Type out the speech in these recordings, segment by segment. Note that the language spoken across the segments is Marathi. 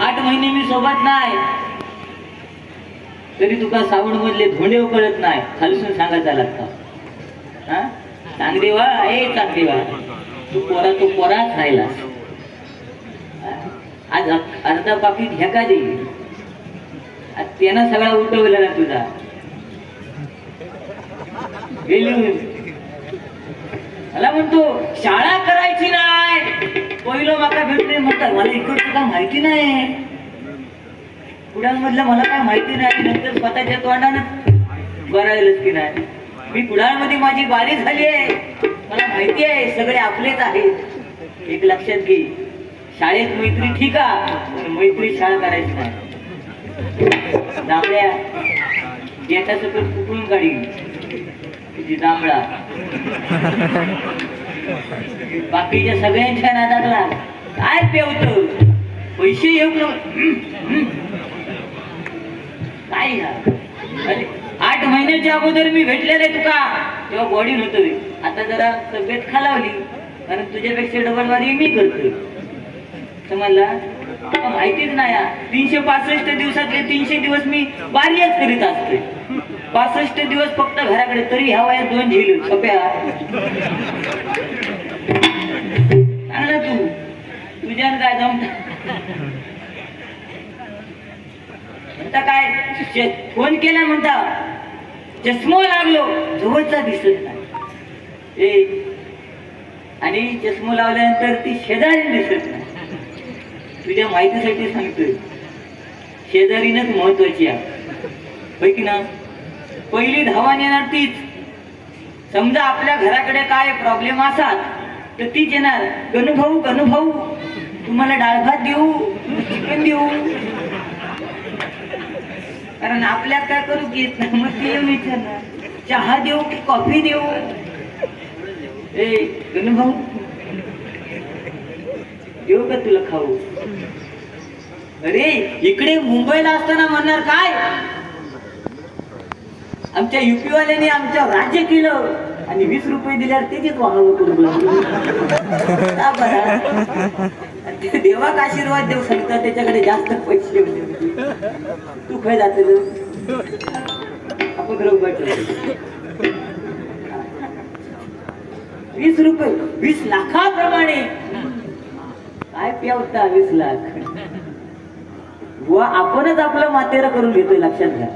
आठ महिने मी सोबत नाही. तरी तुका सावड मधले धोंडे कळत नाही. खालसून सांगायचा लागता. हा? चांगली वा ए चांगली वा तू पोरा तू पोराच राहिलास आज अर्धा पाकिट ह्या का दे. आज त्यानं सगळा उठवला ना तुझा. गेली मला म्हणतो शाळा म्हणतात मला इकडचं काय माहिती नाही कुडाळमधलं मला काय माहिती नाही नंतर स्वतःच्या तोंडानं बरायलच की नाही. मी कुडाळमध्ये माझी बारी झाली आहे मला माहिती आहे सगळे आपलेच आहेत. एक लक्षात घे शाळेत मैत्री ठीक आहे मैत्री शाळा करायची नाही. दाबड्या येता सकट कुठून काढी तुझी दांबळा बाकीच्या सगळ्यांच्या नादात नादाला काय पेवत? पैसे येऊ न काय आठ महिन्याच्या अगोदर मी भेटलेले तुका. तेव्हा बॉडी नव्हतोय आता जरा तब्येत खालावली. कारण तुझ्यापेक्षा डबल वारी मी करतोय. समजला माहितीच नाही तीनशे पासष्ट दिवसातले तीनशे दिवस मी बारीच करीत असते पासष्ट दिवस फक्त घराकडे तरी ह्या वयात दोन झेल छप्या. तुझ्यानं काय म्हणता काय? शे- फोन केला म्हणता. चष्मा लागलो. जवळचा दिसत नाही. ए आणि चष्मा लावल्यानंतर ती शेजारी दिसत नाही. तुझ्या माहितीसाठी सांगतोय. शेजारीनच महत्वाची आहे. होय की ना? पहिली धावान येणार तीच. समजा आपल्या घराकडे काय प्रॉब्लेम असाल तर तीच येणार. गणुभाऊ गणुभाऊ तुम्हाला डाळ भात देऊ चिकन देऊ. कारण आपल्यात काय करू की येत नाही मग ते येऊन विचारणार. चहा देऊ की कॉफी देऊ? ए भाऊ देऊ का तुला खाऊ? अरे इकडे मुंबईला असताना म्हणणार काय? आमच्या युपीवाल्याने आमच्या राज्य केलं. आणि वीस रुपये दिल्यावर त्याचेच वाहव करू देवाक आशीर्वाद देऊ शकता त्याच्याकडे जास्त पैसे होते. तू खय जात आपण वीस रुपये वीस लाखाप्रमाणे. काय प्यावता वीस लाख? व आपणच आपलं मातेरा करून घेतोय लक्षात घ्या.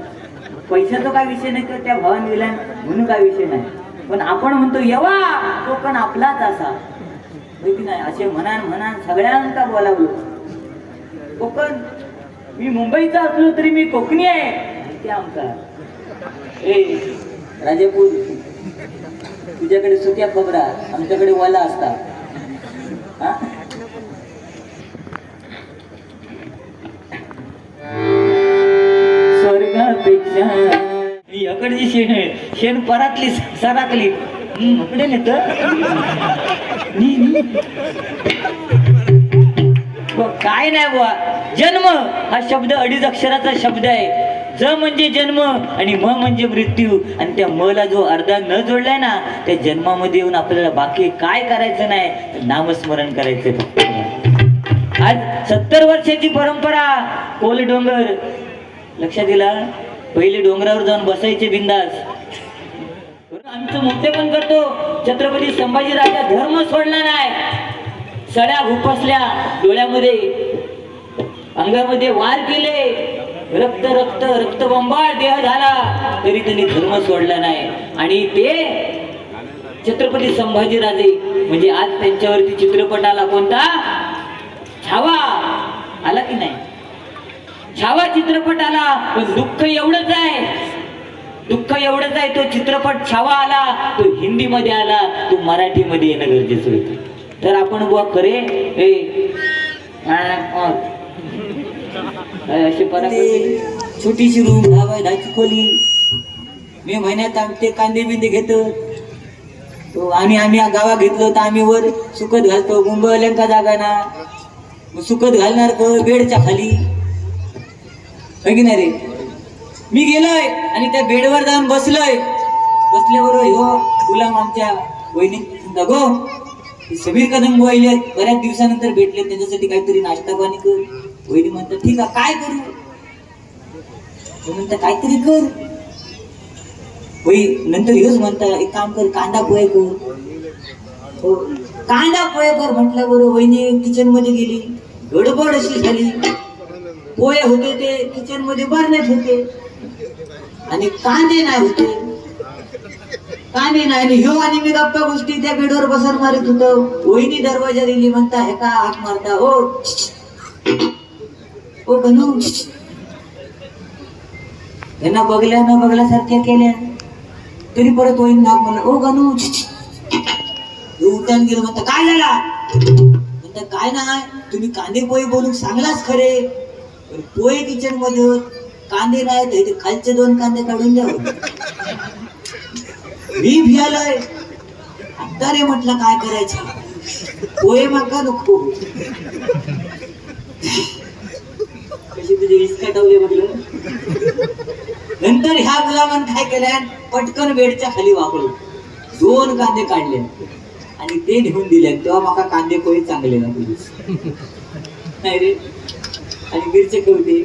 पैशाचा काय विषय नाही तर त्या भावाने दिला म्हणून काय विषय नाही. पण आपण म्हणतो येवा कोकण आपलाच असा. माहिती नाही? असे म्हणान म्हणान सगळ्यांका बोलावलं. कोकण मी मुंबईचा असलो तरी मी कोकणी आहे. ते आहे ए राजापूर तुझ्याकडे सुक्या खबरा आमच्याकडे वाला असता. स्वर्गापेक्षा याकडची शेण शेण परातली सराकली. इकडे नेत काय नाही बुवा. जन्म हा शब्द अडीच अक्षराचा शब्द आहे. ज म्हणजे जन्म आणि म म्हणजे मृत्यू. आणि त्या म ला जो अर्धा न जोडलाय ना त्या जन्मामध्ये येऊन आपल्याला बाकी काय करायचं नाही नामस्मरण करायचं फक्त. आज सत्तर वर्षाची परंपरा कोल डोंगर लक्षात दिला पहिले डोंगरावर जाऊन बसायचे बिंदास. आमचं मुद्दे पण करतो. छत्रपती संभाजी राजा धर्म सोडला नाही. सड्या घुपसल्या डोळ्यामध्ये. अंगामध्ये वार केले. रक्त रक्त रक्तबंबाळ देह झाला. तरी त्यांनी धर्म सोडला नाही. आणि ते छत्रपती संभाजी राजे म्हणजे आज त्यांच्यावरती चित्रपट आला कोणता छावा आला की नाही? छावा चित्रपट आला पण दुःख एवढंच आहे. दुःख एवढंच आहे तो चित्रपट छावा आला तो हिंदीमध्ये आला तो मराठीमध्ये येणं गरजेचं होतं. तर आपण बुवा खरे? ए अशी छोटीशी रूम दहा बाय दहाची खोली. मे महिन्यात आमचे ते कांदे बिंदे घेतो. तो आम्ही आम्ही गावा घेतलो तर आम्ही वर सुकत घालतो मुंबईवाल्यांका जागा ना मग सुकत घालणार बेडच्या खाली. की नाही रे? मी गेलोय आणि त्या बेडवर जाऊन बसलोय. बसल्यावर हो गुलाम आमच्या वहिनी. गो समीर कदम वहिले बऱ्याच दिवसानंतर भेटले. त्यांच्यासाठी काहीतरी नाश्ता पाणी कर. वहिनी म्हणतात ठीक आहे काय करू? म्हणतात काहीतरी कर. होई नंतर हेच म्हणता एक काम कर कांदा पोहे कर. हो कांदा पोहे कर म्हटलं वहिनी किचनमध्ये गेली. गडबड अशी झाली. पोहे होते ते किचनमध्ये भरण्यात होते. आणि कांदे नाही होते. कांदे नाही. आणि ह्यो आणि मी गप्पा गोष्टी त्या बेडवर बसर मारित होतो. वहिनी दरवाजा दिली म्हणता हे का हात मारता. हो. ओ गणू यांना बघल्या न बघल्यासारख्या केल्या. तरी परत वहिनी नाक म्हणलं ओ गणू उठान गेलो म्हणता काय झाला? म्हणता काय नाही. तुम्ही कांदे पोहे बोलून सांगलाच खरे. पण पोहे किचनमध्ये होत. कांदे नाही इथे खालचे दोन कांदे काढून द्या मी भियालोय. आता रे म्हटलं काय करायचं? पोहे माका नको? कशी म्हटलं? नंतर ह्या गुलामान काय केल्या? पटकन बेडच्या खाली वापरलं. दोन कांदे काढले. आणि ते नेऊन दिले. तेव्हा माका कांदे पोहे चांगले ना तुझे नाही रे. आणि मिरचे ठेवते